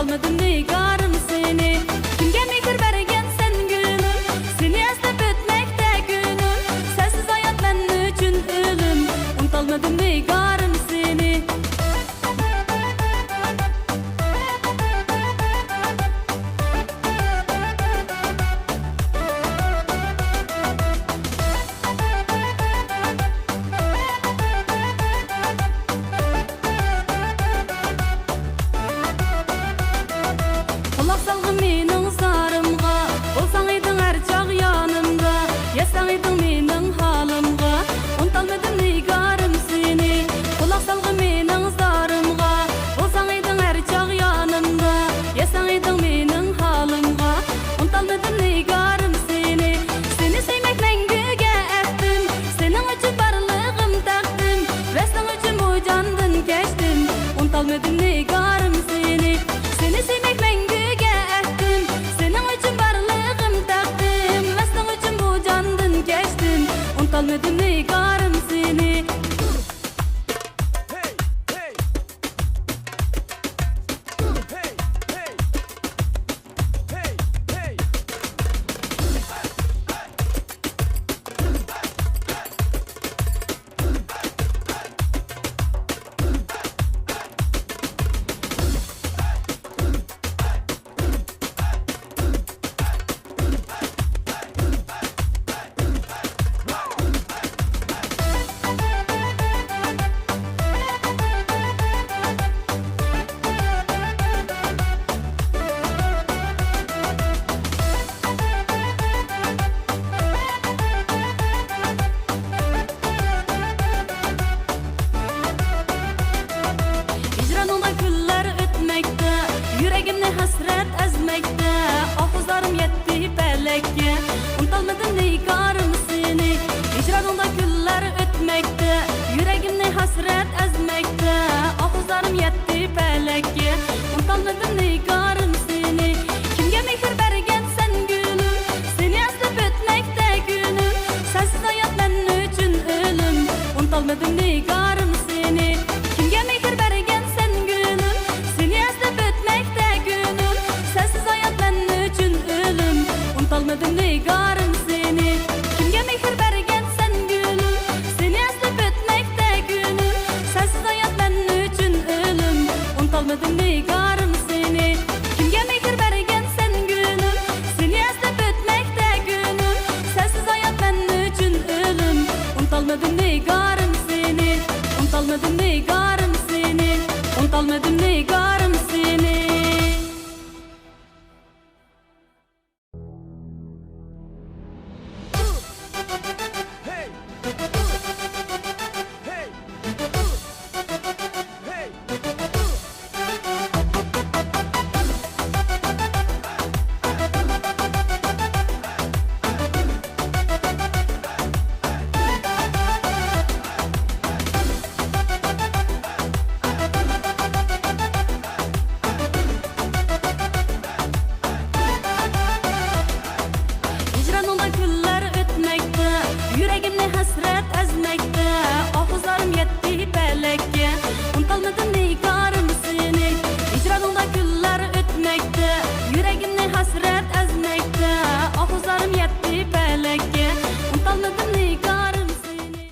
kalmadın ne kalmadın felekte Ahuzlarım yetti felekte Unutalmadım ney karım seni Hicranımda güller ötmekte. Yüreğim ne hasret ezmekte Ahuzlarım yetti felekte Unutalmadım ney karım seni Kimge mehir bergen sen gülüm? Seni aslıp ötmekte günüm Sensiz hayat benim için ölüm. Unutalmadım ney karım Dalmadım ne garın seni. Kimge mehir bergen sen gülüm Seni esli bitmekte günüm Sensiz hayat benim için ölüm Unutalmadım ne garın seni. Kimge mehir bergen sen gülüm Seni esli bitmekte günüm Sensiz hayat benim için ölüm Unutalmadım ne garın seni. Unutalmadım ne garın